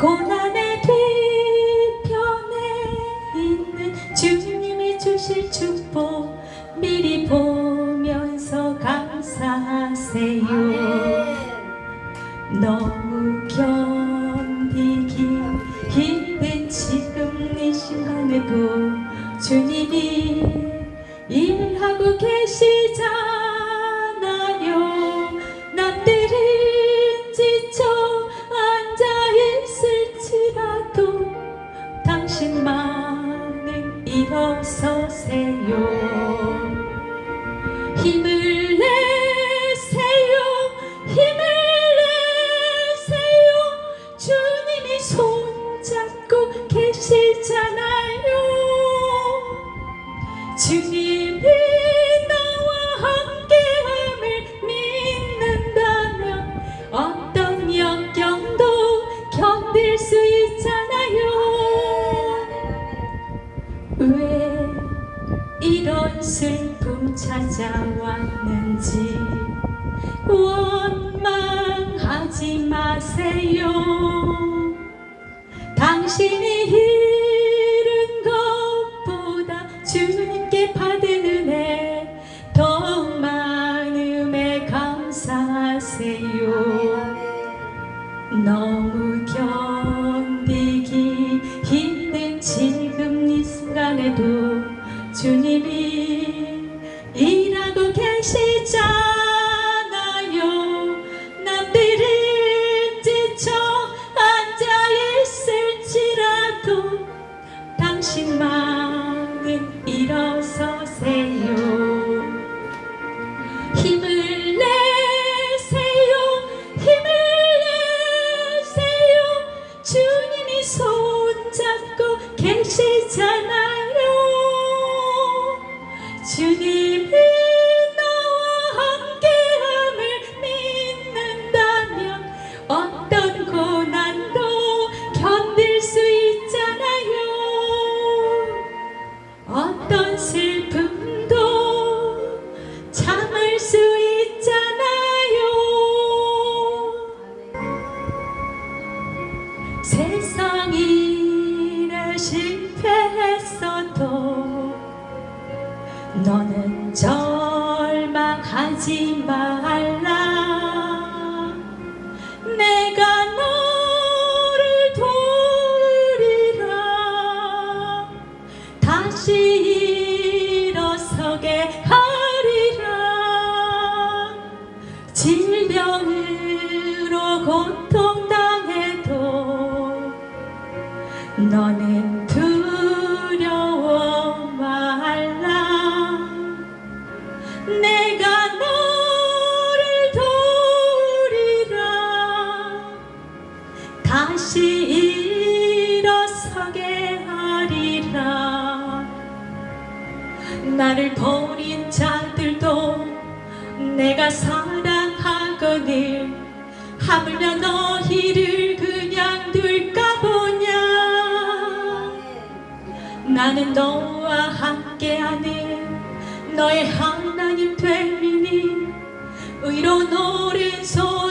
고난의 뒤편에 있는 주님이 주실 축복 미리 보면서 감사하세요. 너무 견디기 힘든 지금 이 시간에도 주님이 일하고 계시잖 힘 슬픔 찾아왔는지. 원망하지 마세요. 당신이 주님이 나와 함께함을 믿는다면 어떤 고난도 견딜 수 있잖아요 어떤 슬픔도 참을 수 있잖아요. 세상이 를 실패했어도 너는 절망하지 말라. 내가 너를 도우리라. 다시 일어서게 하리라 질병으로 고통당해도 너는 나를 버린 자들도 내가 사랑하거늘 하물며 너희를 그냥 둘까 보냐? 나는 너와 함께하는 너의 하나님 되리니 의로운 오른손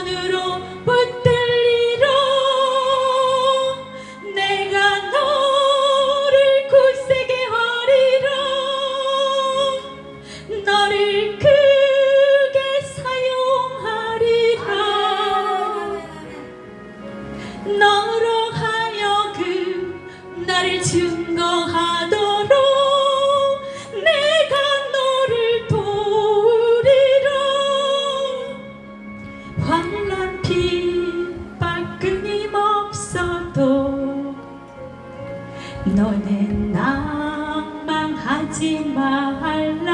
하지 말라.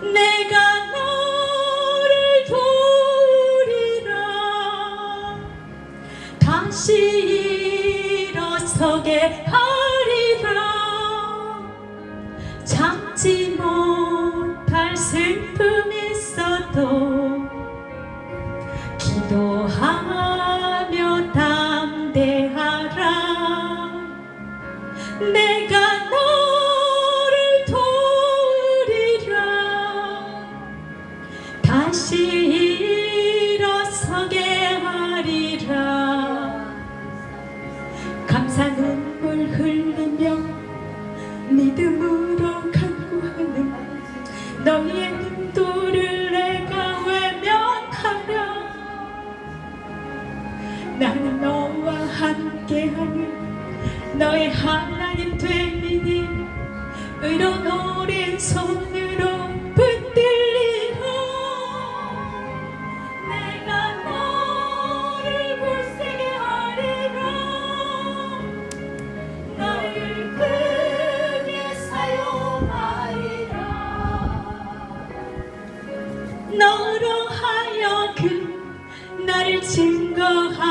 내가 너를 도우리라. 다시 일어서게 하리라. 참지 못할 슬픔 있어도 기도하며 담대하라. 내 다시 일어서게 하리라. 감사 눈물 흘리며 믿음으로 간구하는 너희의 눈도를 내가 외면하라 나는 너와 함께하는 너의 하나님 되리니 의로운 어린 손 너로